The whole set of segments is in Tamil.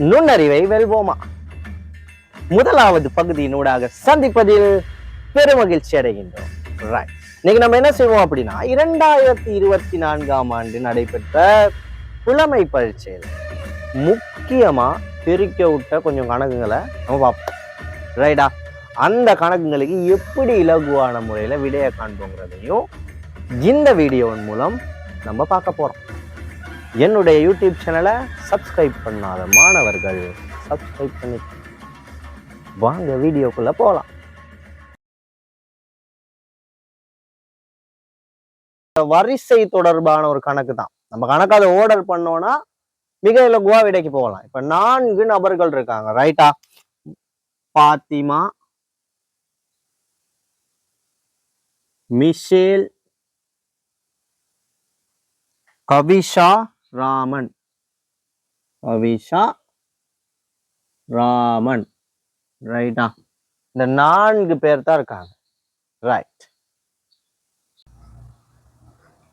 நுண்ணறிவை வெல்வோமா? முதலாவது பகுதியினூடாக சந்திப்பதில் பெருமகிழ்ச்சி அடைகின்றோம். இன்னைக்கு நம்ம என்ன செய்வோம் அப்படின்னா இரண்டாயிரத்தி இருபத்தி நான்காம் ஆண்டு நடைபெற்ற புலமை பரீட்சையில் முக்கியமா பிரிக்க விட்ட கொஞ்சம் கணக்குகளை நம்ம பார்ப்போம். ரைடா அந்த கணக்குங்களுக்கு எப்படி இலகுவான முறையில் விடையை காண்போங்கிறதையும் இந்த வீடியோவின் மூலம் நம்ம பார்க்க போறோம். என்னுடைய யூடியூப் சேனலை சப்ஸ்கிரைப் பண்ணாத மாணவர்கள். சப்ஸ்கிரைப் பண்ணி வாங்க வீடியோக்குள்ள போகலாம் வரிசை தொடர்பான ஒரு கணக்கு தான். நம்ம கணக்கு அதை ஆர்டர் பண்ணோம்னா மிக இலகுவா விடைக்கு போகலாம். இப்ப நான்கு நபர்கள் இருக்காங்க ரைட்டா பாத்திமா மிஷேல் கவிஷா ராமன். அவிஷா ராமன். ரைட்டா இந்த நான்கு பேர் தான் இருக்காங்க. ரைட்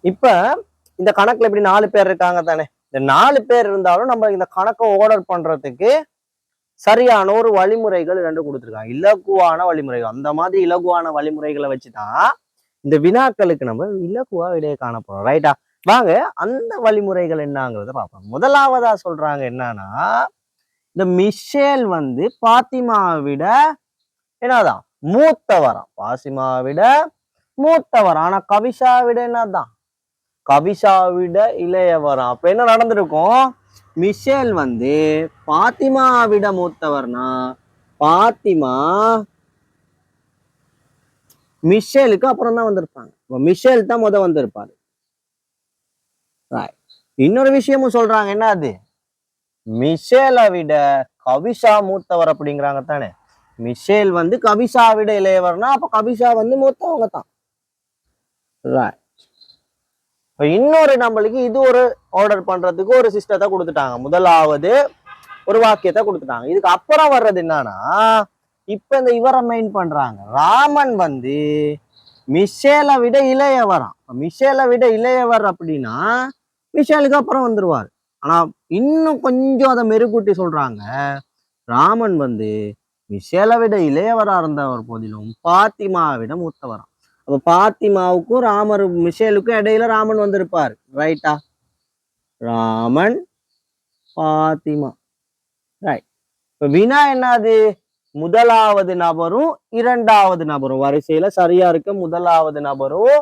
இப்ப இந்த கணக்குல இப்படி நாலு பேர் இருக்காங்க தானே? இந்த நாலு பேர் இருந்தாலும் நம்ம இந்த கணக்கை ஓர்டர் பண்றதுக்கு சரியான ஒரு வழிமுறைகள் ரெண்டு கொடுத்துருக்காங்க. இலகுவான வழிமுறைகள். அந்த மாதிரி இலகுவான வழிமுறைகளை வச்சுதான் இந்த வினாக்களுக்கு நம்ம இலகுவா விடையை காண ரைட்டா வாங்க அந்த வழிமுறைகள் என்னங்கிறத பார்ப்போம். முதலாவதா சொல்றாங்க என்னன்னா இந்த மிஷேல் வந்து பாத்திமாவை விட என்னதான் மூத்தவரா பாசிமாவை விட மூத்தவர். ஆனா கவிஷா விட என்னதான்? கவிஷா விட இளையவரா அப்ப என்ன நடந்திருக்கும்? மிஷேல் வந்து பாத்திமா விட மூத்தவர்னா பாத்திமா மிஷேலுக்கு அப்புறம் தான் வந்திருப்பாங்க மிஷேல் தான் முத வந்திருப்பாரு. இன்னொரு விஷயமும் சொல்றாங்க என்ன அது மிஷேலை விட கவிஷா மூத்தவர் அப்படிங்கிறாங்க தானே? மிஷேல் வந்து கவிஷா விட இளையவர்னா அப்ப கவிஷா வந்து மூத்தவங்க தான். இப்ப இன்னொரு நம்மளுக்கு இது ஒரு ஆர்டர் பண்றதுக்கு ஒரு சிஸ்டத்தை கொடுத்துட்டாங்க. முதலாவது ஒரு வாக்கியத்தை கொடுத்துட்டாங்க. இதுக்கு அப்புறம் வர்றது என்னன்னா இப்ப இந்த இவரை மெயின் பண்றாங்க. ராமன் வந்து மிஷேலை விட இளையவராம். மிஷேலை விட இளையவர் அப்படின்னா மிஷேலுக்கு அப்புறம் வந்துடுவார் ஆனால் இன்னும் கொஞ்சம் அதை மெருகூட்டி சொல்றாங்க ராமன் வந்து மிஷேலை விட இளையவராக இருந்தவர் போதிலும் பாத்திமாவை விட அப்போ பாத்திமாவுக்கும் ராமர் மிஷேலுக்கும் இடையில ராமன் வந்திருப்பார். ரைட்டா ராமன் பாத்திமா. ரைட் இப்போ வினா என்னது? முதலாவது நபரும் இரண்டாவது நபரும். வரிசையில சரியா இருக்க. முதலாவது நபரும்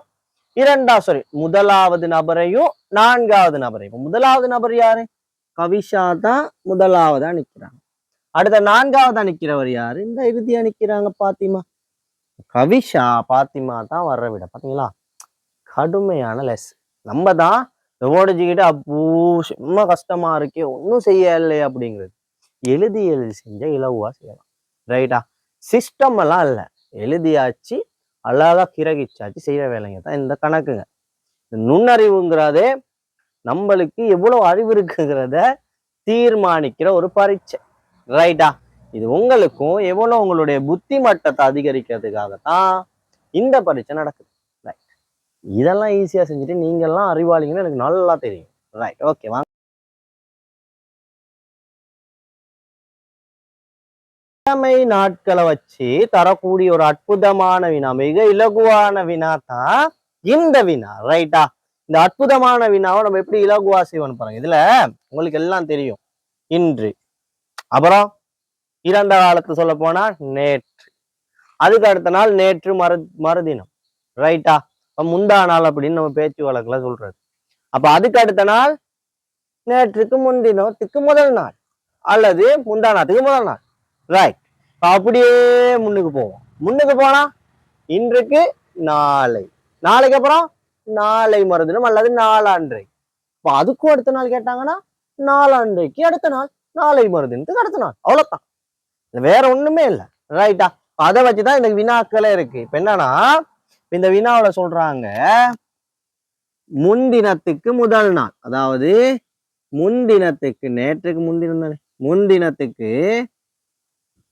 இரண்டா சாரி முதலாவது நபரையும் நான்காவது நபர். இப்போ முதலாவது நபர் யாரு? கவிஷா தான் முதலாவதா நிக்கிறாங்க. அடுத்த நான்காவதா நிக்கிறவர் யாரு? இந்த இறுதியா நிக்கிறாங்க பாத்திமா. கவிஷா பாத்திமா தான் வர்ற விட. பாத்தீங்களா? கடுமையான லெஸ் நம்ம தான் ஓடிச்சுக்கிட்டு அப்போ சும்மா கஷ்டமா இருக்கே ஒன்றும் செய்யலை அப்படிங்கிறது. எழுதி எழுதி செஞ்ச இலவா செய்யலாம். ரைட்டா சிஸ்டம் எல்லாம் இல்லை. எழுதியாச்சு அழகா கிரகிச்சாச்சு செய்யற வேலைங்க தான் இந்த கணக்குங்க. நுண்ணறிவுங்கிறதே நம்மளுக்கு எவ்வளவு அறிவு இருக்குங்கிறத தீர்மானிக்கிற ஒரு பரீட்சை. ரைட்டா இது உங்களுக்கும் எவ்வளவு உங்களுடைய புத்தி மட்டத்தை அதிகரிக்கிறதுக்காகத்தான் இந்த பரீட்சை நடக்குது. ரைட் இதெல்லாம் ஈஸியா செஞ்சுட்டு நீங்கெல்லாம் அறிவாளிங்கன்னு எனக்கு நல்லா தெரியும். ரைட் ஓகே வாங்க. நாட்களை வச்சு தரக்கூடிய ஒரு அற்புதமான வினா மிக இலகுவான வினா தான் இந்த வினா ரைட்டா இந்த அற்புதமான வினாவை நம்ம எப்படி இலகுவா செய்வோம் பாருங்க. இதுல உங்களுக்கு எல்லாம் தெரியும். இன்று. அப்புறம் இறந்த காலத்து சொல்ல போனா நேற்று. அதுக்கு அடுத்த நாள் நேற்று மறு மறுதினம். ரைட்டா இப்போ முந்தா நாள் அப்படின்னு நம்ம பேச்சு வழக்கில் சொல்றது. அப்ப அதுக்கு அடுத்த நாள் நேற்றுக்கு முன்தினத்துக்கு முதல் நாள். அல்லது முந்தானாத்துக்கு முதல் நாள். ரைட் அப்படியே முன்னுக்கு போவோம். முன்னுக்கு போனா இன்றைக்கு நாளை. நாளைக்கு அப்புறம் நாளை மறுதினம் அல்லது நாளான்றை. இப்போ அதுக்கும் அடுத்த நாள் கேட்டாங்கன்னா நாளான்றைக்கு அடுத்த நாள் நாளை மறுதினத்துக்கு அடுத்த நாள். அவ்வளவுதான். வேற ஒண்ணுமே இல்லை. ரைட்டா அதை வச்சுதான் இந்த வினாக்களே இருக்கு. இப்ப என்னன்னா இந்த வினாவுல சொல்றாங்க முன்தினத்துக்கு முதல் நாள். அதாவது முன்தினத்துக்கு நேற்றுக்கு முன்தினம் தானே? முன்தினத்துக்கு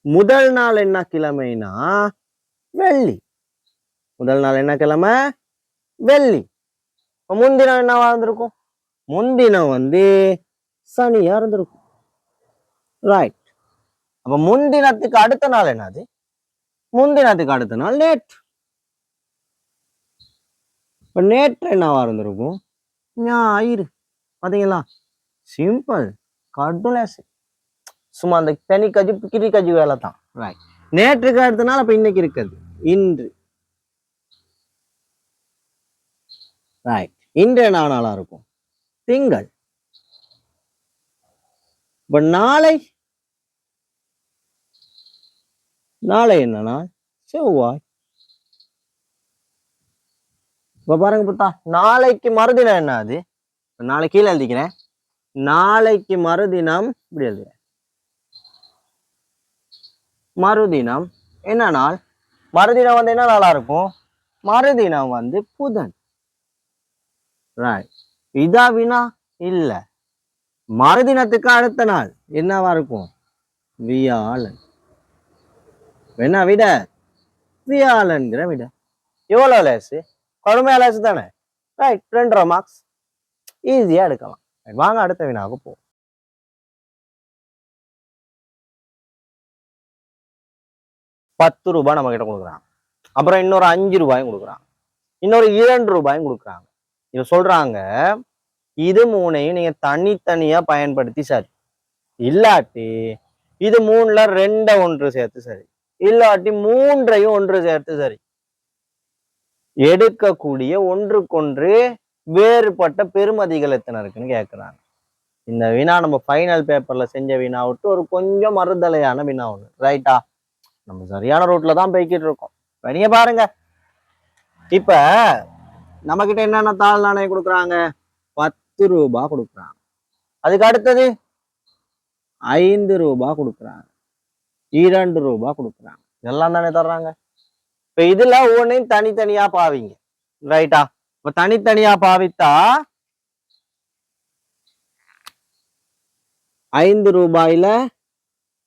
முதல் நாள் என்ன கிழமைனா வெள்ளி. முதல் நாள் என்ன கிழமை? வெள்ளி. இப்போ முன்தினம் என்னவா இருந்திருக்கும்? முன்தினம் வந்து சனியா இருந்திருக்கும். ரைட் அப்ப முன்தினத்துக்கு அடுத்த நாள் என்னது? முன்தினத்துக்கு அடுத்த நாள் நேற்று. இப்ப நேற்று என்னவா இருந்திருக்கும்? ஞாயிறு. பாத்தீங்களா? சிம்பிள் கடுலேசு சும்மா அந்த தனி கஜி கிரி கஜி வேலை தான் ரைட் நேற்றுக்கு அடுத்த நாள் அப்ப இன்னைக்கு இருக்குது. இன்று. ரைட் இன்றைய நாளாக இருக்கும். திங்கள். இப்ப நாளை நாளை என்ன நாள்? செவ்வாய். இப்ப பாருங்க புத்தா நாளைக்கு மறுதினம் என்ன அது? இப்ப நாளைக்கு கீழே எழுதிக்கிறேன். நாளைக்கு மறுதினம் இப்படி எழுதுறேன் மறுதினம் என்ன நாள்? மறுதினம் வந்து என்ன நாளாக இருக்கும்? மறுதினம் வந்து புதன். ரைட் இதா வினா இல்ல. மறுதினத்துக்கு அடுத்த நாள் என்னவா இருக்கும்? வியாழன். என்ன விட. வியாழன்கிற விட. எவ்வளோ லேசு? கடுமையா லேசு தானே. ரைட் ரெண்டரை மார்க்ஸ் ஈஸியா எடுக்கலாம். வாங்க அடுத்த வினாவுக்கு போவோம். பத்து ரூபாய் நம்ம கிட்ட கொடுக்குறாங்க அப்புறம் இன்னொரு அஞ்சு ரூபாயும் கொடுக்குறாங்க இன்னொரு இரண்டு ரூபாயும் கொடுக்குறாங்க. இத சொல்றாங்க இது மூணையும் நீங்க தனித்தனியா பயன்படுத்தி சரி. இல்லாட்டி இது மூணுல ரெண்ட ஒன்று சேர்த்து சரி. இல்லாட்டி மூன்றையும் ஒன்று சேர்த்து சரி. எடுக்கக்கூடிய ஒன்றுக்கொன்று வேறுபட்ட பெருமதிகள் எத்தனை இருக்குன்னு கேட்குறாங்க இந்த வினா நம்ம ஃபைனல் பேப்பர்ல செஞ்ச வினா விட்டு ஒரு கொஞ்சம் மறுதலையான வினா ஒன்று ரைட்டா நம்ம சரியான ரூட்ல தான் போய்கிட்டு இருக்கோம். வெளியே நீங்க பாருங்க. இப்ப நம்ம கிட்ட என்னென்ன தாள் நாணயம் கொடுக்குறாங்க? பத்து ரூபாய் கொடுக்குறாங்க. அதுக்கு அடுத்தது ஐந்து ரூபாய் கொடுக்குறாங்க. இரண்டு ரூபாய் கொடுக்குறாங்க. இதெல்லாம் தானே தர்றாங்க. இப்ப இதுல ஒவ்வொன்றையும் தனித்தனியா பாவிங்க. ரைட்டா இப்ப தனித்தனியா பாவித்தா ஐந்து ரூபாயில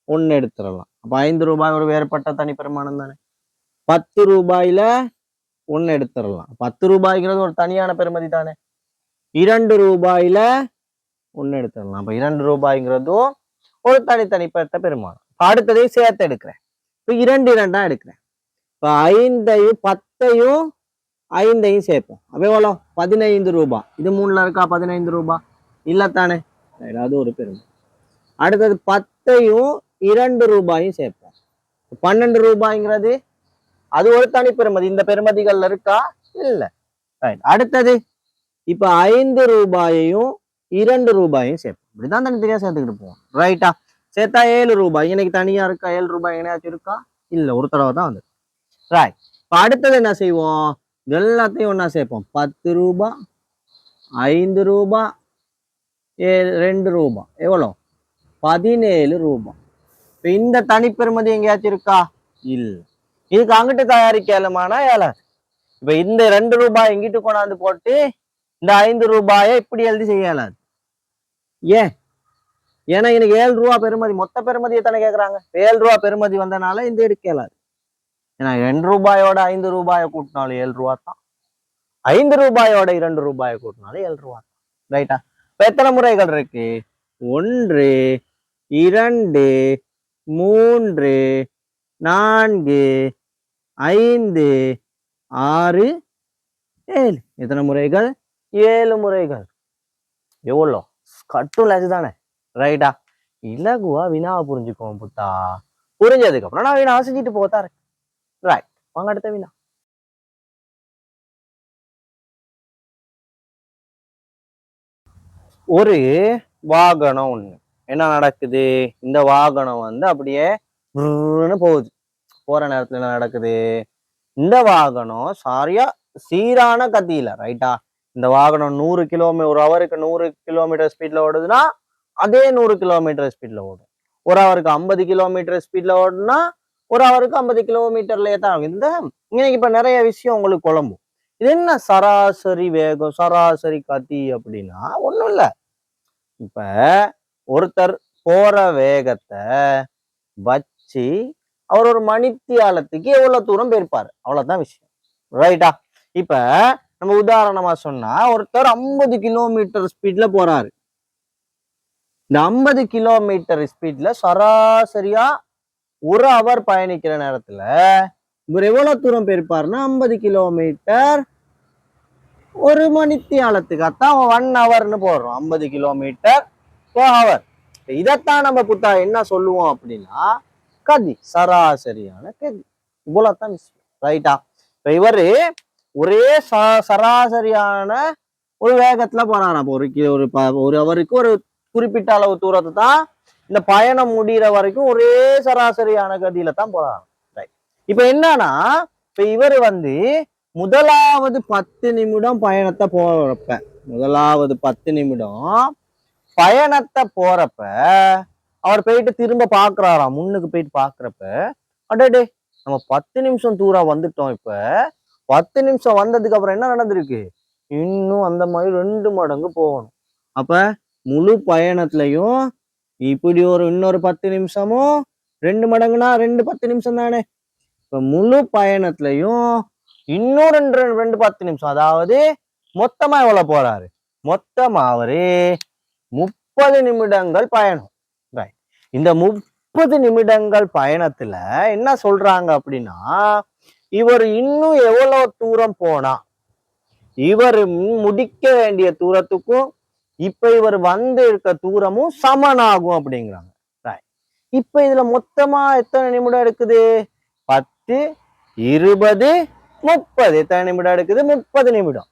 ஒன்னு எடுத்துடலாம். அப்ப ஐந்து ரூபாய் ஒரு வேறுபட்ட தனி பெருமானம் தானே? பத்து ரூபாயில ஒன்று எடுத்துடலாம். பத்து ரூபாய்ங்கிறது ஒரு தனியான பெருமதி தானே. இரண்டு ரூபாயில ஒன்று எடுத்துடலாம். அப்போ இரண்டு ரூபாய்ங்கிறதும் ஒரு தனித்தனிப்பட்ட பெருமானம் அடுத்ததையும் சேர்த்து எடுக்கிறேன். இப்ப இரண்டு இரண்டா எடுக்கிறேன். இப்ப ஐந்தையும் பத்தையும் ஐந்தையும் சேர்ப்போம். அப்போ எவ்வளோ? பதினைந்து ரூபாய் இது மூணுல இருக்கா? பதினைந்து ரூபாய் இல்லைத்தானே? ஏதாவது ஒரு பெருமை அடுத்தது பத்தையும் இரண்டு ரூபாயும் சேர்ப்போம். பன்னெண்டு ரூபாய்ங்கிறது அது ஒரு தனி பெருமதி. இந்த பெருமதிகள்ல இருக்கா? இல்ல. ரைட் அடுத்தது இப்ப ஐந்து ரூபாயையும் இரண்டு ரூபாயும் சேர்ப்போம். இப்படிதான் தனித்தனியா சேர்த்துக்கிட்டு போவோம். ரைட்டா சேர்த்தா ஏழு ரூபாய். இன்னைக்கு தனியா இருக்கா? ஏழு ரூபாய் எங்கேயாச்சும் இருக்கா? இல்ல ஒரு தடவை தான் வந்து ரைட் இப்ப அடுத்தது என்ன செய்வோம்? எல்லாத்தையும் ஒன்னா சேர்ப்போம். பத்து ரூபாய் ஐந்து ரூபாய் ஏழு ரெண்டு ரூபாய் எவ்வளோ? பதினேழு ரூபாய் இப்போ இந்த தனிப்பெருமதி எங்கேயாச்சும் இருக்கா? இல்லை. இதுக்கு அங்கிட்டு தயாரிக்கலமானா ஏழாது இப்ப இந்த ரெண்டு ரூபாய் எங்கிட்டு கொண்டாந்து போட்டு இந்த ஐந்து ரூபாயை இப்படி எழுதி செய்யலாது ஏன்? ஏன்னா எனக்கு ஏழு ரூபா பெருமதி மொத்த பெருமதி எத்தனை கேட்குறாங்க ஏழு ரூபா பெருமதி வந்தனால இந்த எடுக்கலாது ஏன்னா ரெண்டு ரூபாயோட ஐந்து ரூபாயை கூட்டினாலும் ஏழு ரூபா தான். ஐந்து ரூபாயோட இரண்டு ரூபாயை கூட்டினாலும் ஏழு ரூபா தான். ரைட்டா இப்போ எத்தனை முறைகள் இருக்கு? ஒன்று இரண்டு மூன்று நான்கு ஐந்து ஆறு ஏழு. எத்தனை முறைகள்? ஏழு முறைகள். எவ்வளோ? கட்டும் லேசு தானே ரைட்டா இலகுவா வினாவை புரிஞ்சுக்குவோம் புத்தா. புரிஞ்சதுக்கு அப்புறம் நான் வினாவை செஞ்சுட்டு போத்தா இருக்கேன். ரைட் வாங்க அடுத்த வினா. ஒரு வாகனம் ஒண்ணு. என்ன நடக்குது? இந்த வாகனம் வந்து அப்படியே போகுது. போற நேரத்துல என்ன நடக்குது? இந்த வாகனம் சரியா சீரான கத்தியில ரைட்டா இந்த வாகனம் நூறு கிலோமீட்டர் ஒரு ஹவருக்கு நூறு கிலோமீட்டர் ஸ்பீட்ல ஓடுதுன்னா அதே நூறு கிலோமீட்டர் ஸ்பீட்ல ஓடும். ஒரு ஹவருக்கு ஐம்பது கிலோமீட்டர் ஸ்பீட்ல ஓடுனா ஒரு ஹவருக்கு ஐம்பது கிலோமீட்டர்லயே தான் ஆகும். இந்த இன்னைக்கு இப்ப நிறைய விஷயம் உங்களுக்கு குழம்பும். இது என்ன சராசரி வேகம் சராசரி கத்தி அப்படின்னா ஒண்ணும் இல்ல. இப்ப ஒருத்தர் போற வேகத்தை வச்சு அவர் ஒரு மணித்தியாலத்துக்கு எவ்வளவு தூரம் போயிருப்பாரு? அவ்வளவுதான் விஷயம். ரைட்டா இப்ப நம்ம உதாரணமா சொன்னா ஒருத்தர் ஐம்பது கிலோமீட்டர் ஸ்பீட்ல போறாரு. இந்த ஐம்பது கிலோமீட்டர் ஸ்பீட்ல சராசரியா ஒரு அவர் பயணிக்கிற நேரத்துல இவர் எவ்வளவு தூரம் போயிருப்பாருன்னா ஐம்பது கிலோமீட்டர் ஒரு மணித்தியாலத்துக்காகத்தான் ஒன் ஹவர்னு போடுறோம் ஐம்பது கிலோமீட்டர் ஹவர் இதைத்தான் நம்ம புத்தா என்ன சொல்லுவோம் அப்படின்னா கதி சராசரியான கதி இவ்வளவுதான் விஷயம் ரைட்டா இப்ப இவரு ஒரே ச- சராசரியான ஒரு வேகத்துல போறாராம் ஒரு ஒரு ஒரு அவருக்கு ஒரு குறிப்பிட்ட அளவு தூரத்தை தான் இந்த பயணம் முடிகிற வரைக்கும் ஒரே சராசரியான கதியில தான் போறாங்க. ரைட் இப்ப என்னன்னா இப்ப இவர் வந்து முதலாவது பத்து நிமிடம் பயணத்தை போறப்ப முதலாவது பத்து நிமிடம் பயணத்தை போறப்ப அவர் போயிட்டு திரும்ப பாக்குறாராம். முன்னுக்கு போயிட்டு பாக்குறப்ப அடடே நம்ம பத்து நிமிஷம் தூரா வந்துட்டோம் இப்ப. பத்து நிமிஷம் வந்ததுக்கு அப்புறம் என்ன நடந்திருக்கு? இன்னும் அந்த மாதிரி ரெண்டு மடங்கு போகணும். அப்ப முழு பயணத்துலயும் இப்படி ஒரு இன்னொரு பத்து நிமிஷமும் ரெண்டு மடங்குனா ரெண்டு பத்து நிமிஷம் தானே? இப்ப முழு பயணத்துலயும் இன்னும் ரெண்டு ரெண்டு- ரெண்டு பத்து நிமிஷம். அதாவது மொத்தமா எவ்வளவு போறாரு? மொத்தமா அவரு முப்பது நிமிடங்கள் பயணம். இந்த முப்பது நிமிடங்கள் பயணத்துல என்ன சொல்றாங்க அப்படின்னா இவர் இன்னும் எவ்வளவு தூரம் போனா? இவர் முடிக்க வேண்டிய தூரத்துக்கும் இப்ப இவர் வந்து இருக்க தூரமும் சமனாகும் அப்படிங்கிறாங்க. இப்ப இதுல மொத்தமா எத்தனை நிமிடம் இருக்குது பத்து இருபது முப்பது. எத்தனை நிமிடம் எடுக்குது? முப்பது நிமிடம்.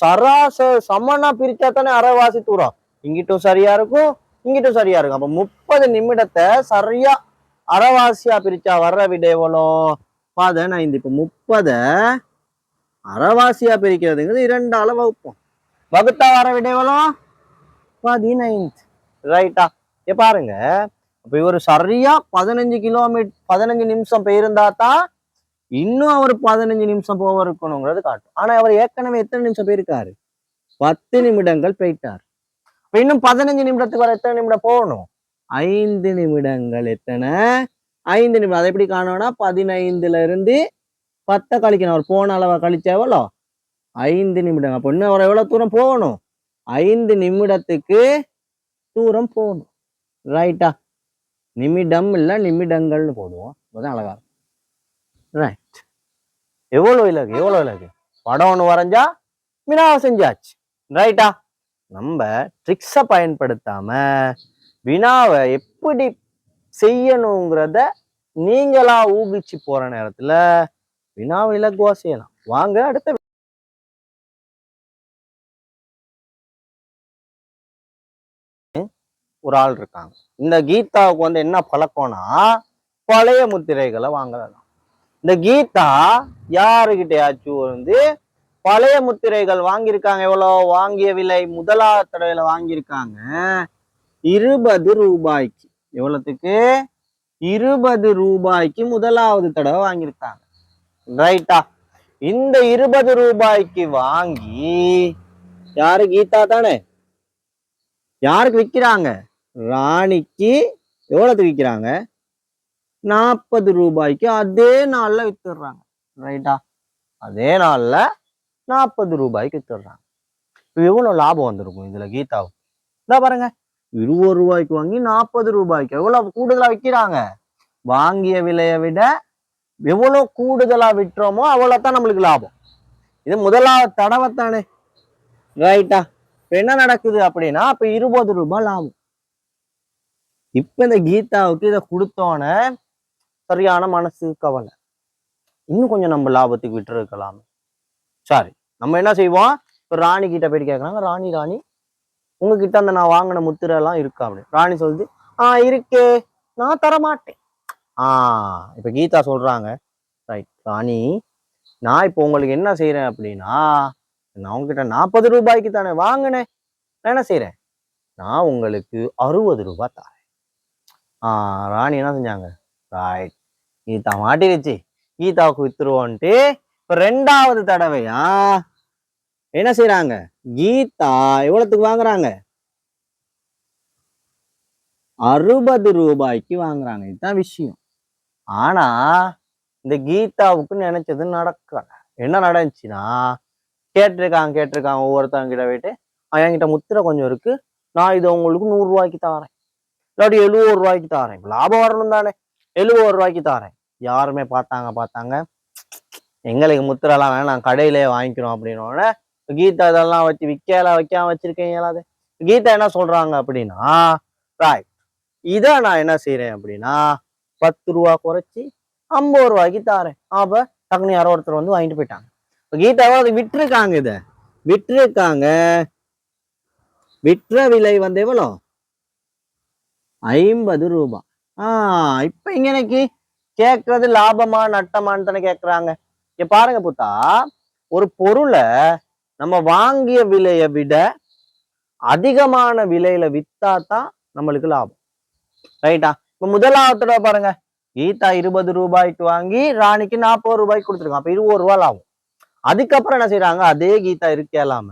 சராச சமனா பிரிச்சா தானே அரைவாசி தூரம். இங்கிட்டும் சரியா இருக்கும் இங்கிட்டும் சரியா இருக்கும். அப்போ முப்பது நிமிடத்தை சரியா அரைவாசியா பிரிச்சா வர்ற விட எவ்வளோ? பதினைந்து இப்போ முப்பதை அரைவாசியா பிரிக்கிறதுங்கிறது இரண்டால வகுப்போம். வகுத்தா வர விட எவ்வளோ? பதினைந்து. ரைட்டா? இப்போ பாருங்க. அப்போ இவர் சரியா பதினஞ்சு கிலோமீட்டர் பதினஞ்சு நிமிஷம் போயிருந்தா தான் இன்னும் அவர் பதினஞ்சு நிமிஷம் போக இருக்கணுங்கிறது காட்டும். ஆனா அவர் ஏற்கனவே எத்தனை நிமிஷம் போயிருக்காரு? பத்து நிமிடங்கள் போயிட்டார். இன்னும் பதினஞ்சு நிமிடத்துக்கு வர எத்தனை நிமிடம் போகணும்? ஐந்து நிமிடங்கள் எத்தனை? ஐந்து நிமிடம். அதை எப்படி காணோம்னா பதினைந்துல இருந்து பத்தை கழிக்கணும். அவர் போன அளவை கழிச்ச எவ்வளோ? ஐந்து நிமிடம். அப்போ இன்னும் அவர் எவ்வளோ தூரம் போகணும்? ஐந்து நிமிடத்துக்கு தூரம் போகணும். ரைட்டா நிமிடம் இல்லை நிமிடங்கள்னு போடுவோம். அப்போதான் அழகா இருக்கும். ரைட் எவ்வளோ இலகு? எவ்வளோ இலகு? படம் ஒன்று வரைஞ்சா வினாவை செஞ்சாச்சு ரைட்டா நம்ம ட்ரிக்ஸை பயன்படுத்தாம வினாவை எப்படி செய்யணுங்கிறத நீங்களா ஊகிச்சு போற நேரத்துல வினாவை இலகுவா செய்யலாம் வாங்க அடுத்த ஒரு ஆள் இருக்காங்க. இந்த கீதாவுக்கு வந்து என்ன பழக்கம்னா பழைய முத்திரைகளை வாங்குறதாம் இந்த கீதா யாருகிட்டயாச்சும் வந்து பழைய முத்திரைகள் வாங்கியிருக்காங்க. எவ்வளோ? வாங்கிய விலை முதலாவது தடவையில வாங்கியிருக்காங்க. இருபது ரூபாய்க்கு. எவ்வளோத்துக்கு? இருபது ரூபாய்க்கு முதலாவது தடவை வாங்கியிருக்காங்க. ரைட்டா இந்த இருபது ரூபாய்க்கு வாங்கி யாரு கீதா தானே? யாருக்கு விற்கிறாங்க? ராணிக்கு. எவ்வளவுக்கு விற்கிறாங்க? நாற்பது ரூபாய்க்கு அதே நாள்ல வித்துடுறாங்க. ரைட்டா அதே நாள்ல நாற்பது ரூபாய்க்கு வித்துடுறாங்க. இப்போ எவ்வளவு லாபம் வந்திருக்கும் இதுல கீதாவுக்கு? இதா பாருங்க இருபது ரூபாய்க்கு வாங்கி நாற்பது ரூபாய்க்கு எவ்வளோ கூடுதலா விற்கிறாங்க வாங்கிய விலையை விட எவ்வளவு கூடுதலா விட்டுறோமோ அவ்வளவுதான் நம்மளுக்கு லாபம். இது முதலாவது தடவை தானே. ரைட்டா இப்போ என்ன நடக்குது அப்படின்னா இப்ப இருபது ரூபாய் லாபம். இப்ப இந்த கீதாவுக்கு இதை கொடுத்தோன்னே சரியான மனசு கவலை. இன்னும் கொஞ்சம் நம்ம லாபத்துக்கு விட்டுருக்கலாமே சாரி நம்ம என்ன செய்வோம்? இப்போ ராணி கிட்ட போயிட்டு கேட்குறாங்க ராணி ராணி உங்ககிட்ட அந்த நான் வாங்கின முத்திரை எல்லாம் இருக்கா? அப்படின்னு. ராணி சொல்லுது ஆ இருக்கே. நான் தர மாட்டேன் ஆ இப்போ கீதா சொல்றாங்க ரைட் ராணி நான் இப்போ உங்களுக்கு என்ன செய்கிறேன் அப்படின்னா நான் உங்ககிட்ட நாற்பது ரூபாய்க்கு தானே வாங்கினேன். நான் என்ன செய்கிறேன் நான் உங்களுக்கு அறுபது ரூபாய் தரேன். ஆ ராணி என்ன செஞ்சாங்க ரைட் கீதா மாட்டிருச்சு கீதாவுக்கு வித்துருவோன்ட்டு இப்போ ரெண்டாவது தடவையா? என்ன செய்யறாங்க கீதா எவ்வளவுக்கு வாங்குறாங்க? அறுபது ரூபாய்க்கு வாங்குறாங்க. இதுதான் விஷயம். ஆனா இந்த கீதாவுக்கு நினைச்சது நடக்கல. என்ன நடந்துச்சுன்னா கேட்டிருக்காங்க கேட்டிருக்காங்க ஒவ்வொருத்தவங்க கிட்ட போயிட்டு என்கிட்ட முத்திரை கொஞ்சம் இருக்கு. நான் இதை உங்களுக்கு நூறு ரூபாய்க்கு தாரேன். இல்லாட்டி எழுபது ரூபாய்க்கு தாரேன். லாபம் வரணும் தானே எழுபது ரூபாய்க்கு தாரேன். யாருமே பார்த்தாங்க பார்த்தாங்க. எங்களுக்கு முத்திரெல்லாம் வேணாம் நான் கடையிலே வாங்கிக்கிறோம் அப்படின்னோடனே கீதா இதெல்லாம் வச்சு விற்கல வைக்காம வச்சிருக்கீங்களா அது கீதா என்ன சொல்றாங்க அப்படின்னா ராய் இதை நான் என்ன செய்யறேன் அப்படின்னா பத்து ரூபா குறைச்சி ஐம்பது ரூபாய்க்கு தாரேன். அப்ப டக்குனு யாரோ ஒருத்தர் வந்து வாங்கிட்டு போயிட்டாங்க. இப்ப கீதாவை விட்டுருக்காங்க இதை. விட்டுருக்காங்க. விற்ற விலை வந்து எவ்வளோ? ஐம்பது ரூபாய் ஆஹ் இப்ப இங்க எனக்கு கேக்குறது லாபமா நட்டமான்னு தானே கேட்கறாங்க இங்க பாருங்க புத்தா ஒரு பொருளை நம்ம வாங்கிய விலையை விட அதிகமான விலையில வித்தா தான் நம்மளுக்கு லாபம். ரைட்டா இப்ப முதலாவது பாருங்க. கீதா இருபது ரூபாய்க்கு வாங்கி ராணிக்கு நாற்பது ரூபாய்க்கு கொடுத்துருக்கான். அப்ப இருபது ரூபா லாபம். அதுக்கப்புறம் என்ன செய்யறாங்க அதே கீதா இருக்கலாம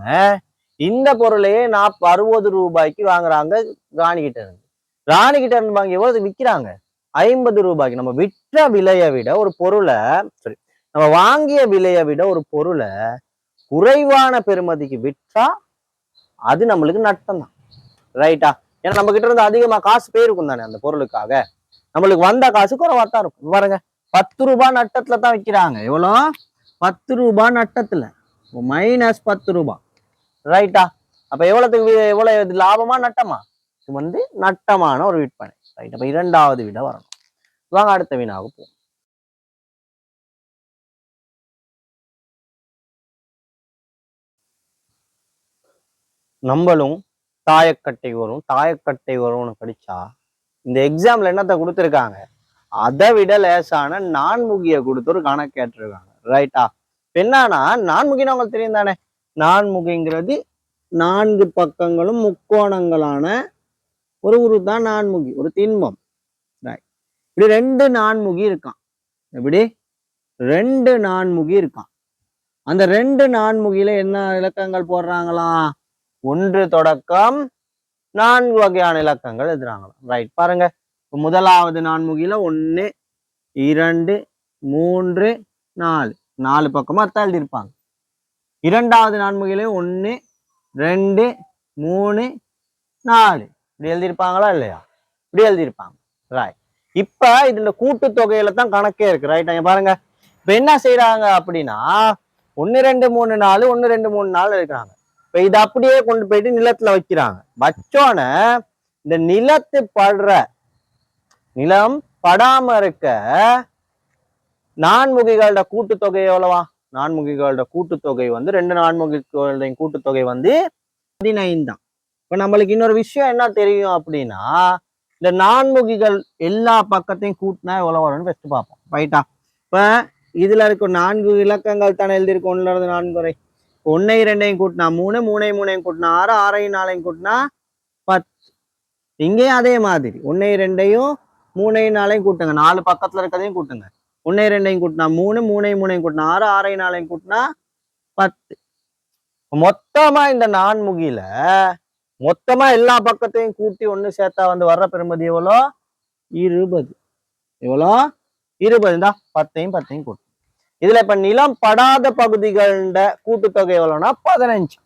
இந்த பொருளையே நாப் அறுபது ரூபாய்க்கு வாங்குறாங்க ராணி கிட்ட இருந்து. ராணி கிட்ட இருந்து வாங்கி எவ்வளவு விக்கிறாங்க? ஐம்பது ரூபாய்க்கு. நம்ம விற்ற விலையை விட ஒரு பொருளை சரி நம்ம வாங்கிய விலையை விட ஒரு பொருளை குறைவான பெருமதிக்கு விற்றா அது நம்மளுக்கு நட்டம் தான் ரைட்டா ஏன்னா நம்ம கிட்ட இருந்து அதிகமா காசு போயிருக்கும் தானே அந்த பொருளுக்காக. நம்மளுக்கு வந்த காசு குறைவா தான் இருக்கும். பாருங்க. பத்து ரூபாய் நட்டத்துல தான் விற்கிறாங்க எவ்வளோ? பத்து ரூபாய் நட்டத்துல. மைனஸ் பத்து ரூபாய் ரைட்டா அப்ப எவ்வளவுக்கு எவ்வளவு இது லாபமா நட்டமா? இது வந்து நட்டமான ஒரு விற்பனை. ரைட் அப்ப இரண்டாவது விட வரணும். வாங்க அடுத்த வீணாக போகும் நம்மளும் தாயக்கட்டை வரும். தாயக்கட்டை வரும்னு படிச்சா இந்த எக்ஸாம்ல என்னத்த கொடுத்துருக்காங்க? அதை விட லேசான நான்முகிய கொடுத்து ஒரு கணக்கு கேட்டிருக்காங்க. ரைட்டா என்னன்னா நான்முகின்னு அவங்களுக்கு தெரியும் தானே? நான்முகிங்கிறது நான்கு பக்கங்களும் முக்கோணங்களான ஒரு உரு தான் நான்முகி ஒரு திண்மம். ரைட் இப்படி ரெண்டு நான்முகி இருக்கான். எப்படி? ரெண்டு நான்முகி இருக்கான். அந்த ரெண்டு நான்முகியில என்ன இலக்கங்கள் போடுறாங்களாம்? ஒன்று தொடக்கம் நான்கு வகையான இலக்கங்கள் எழுதுறாங்களாம். ரைட் பாருங்க. முதலாவது நான்முகில ஒன்று இரண்டு மூன்று நாலு. நாலு பக்கமா தள்ளி எழுதியிருப்பாங்க. இரண்டாவது நான்முகியில ஒன்று ரெண்டு மூணு நாலு. இப்படி எழுதியிருப்பாங்களா இல்லையா? இப்படி எழுதியிருப்பாங்க. ரைட் இப்ப இதுல கூட்டு தொகையில தான் கணக்கே இருக்கு. ரைட் அங்க பாருங்க. இப்ப என்ன செய்யறாங்க அப்படின்னா ஒன்னு ரெண்டு மூணு நாலு ஒன்னு ரெண்டு மூணு நாலு இருக்கிறாங்க இப்ப இதை அப்படியே கொண்டு போயிட்டு நிலத்துல வைக்கிறாங்க. வச்சோன இந்த நிலத்து படுற நிலம் படாம இருக்க நான்முகிகளோட கூட்டுத்தொகை எவ்வளவா? நான்முகிகளோட கூட்டுத்தொகை வந்து ரெண்டு நான்முகிகளோட கூட்டுத்தொகை வந்து பதினைந்து தான் இப்ப நம்மளுக்கு இன்னொரு விஷயம் என்ன தெரியும் அப்படின்னா இந்த நான்முகிகள் எல்லா பக்கத்தையும் கூட்டினா எவ்வளவு வரும்னு ஃபர்ஸ்ட் பார்ப்போம். ரைட்டா இப்ப இதுல இருக்கும் நான்கு இலக்கங்கள் தானே எழுதியிருக்கோம். ஒன்றுல நான்கு வரை. ஒன்னை ரெண்டையும் கூட்டினா மூணு மூணையும் மூணையும் கூட்டினா ஆறு ஆறையும் நாளையும் கூட்டினா பத்து. இங்கேயும் அதே மாதிரி. ஒன்னை ரெண்டையும் மூணையும் நாளையும் கூட்டுங்க. நாலு பக்கத்துல இருக்கதையும் கூட்டுங்க. ஒன்னை ரெண்டையும் கூட்டினா மூணு மூணையும் மூணையும் கூட்டினா ஆறு ஆறையும் நாளையும் கூட்டினா பத்து. மொத்தமா இந்த நான்முகில மொத்தமா எல்லா பக்கத்தையும் கூட்டி ஒண்ணு சேர்த்தா வந்து வர்ற பெருமதி எவ்வளோ? இருபது. எவ்வளோ? இருபது. தான் பத்தையும் பத்தையும் கூட்டும் இதுல இப்ப நிலம் படாத பகுதிகளோட கூட்டுத்தொகை எவ்வளோன்னா பதினஞ்சு.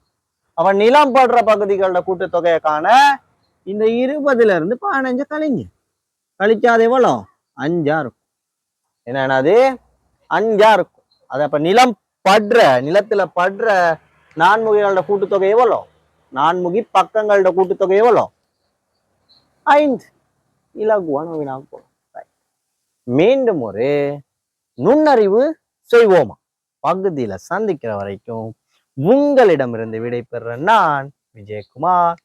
அப்ப நிலம் படுற பகுதிகளோட கூட்டுத்தொகையை காண இந்த இருபதுல இருந்து பதினஞ்சு கழிங்க. கழிச்சாது எவ்வளோ? அஞ்சா இருக்கும். என்னன்னா அது அஞ்சா இருக்கும். அது அப்ப நிலம் படுற நிலத்துல படுற நான்முகிகளோட கூட்டுத்தொகை எவ்வளோ? நான்முகி பக்கங்களோட கூட்டுத்தொகை எவ்வளோ? ஐந்து. இலகுவான மீண்டும் ஒரு நுண்ணறிவு செய்வோமா? பகுதியில சந்திக்கிற வரைக்கும் உங்களிடமிருந்து விடை நான் விஜயகுமார்.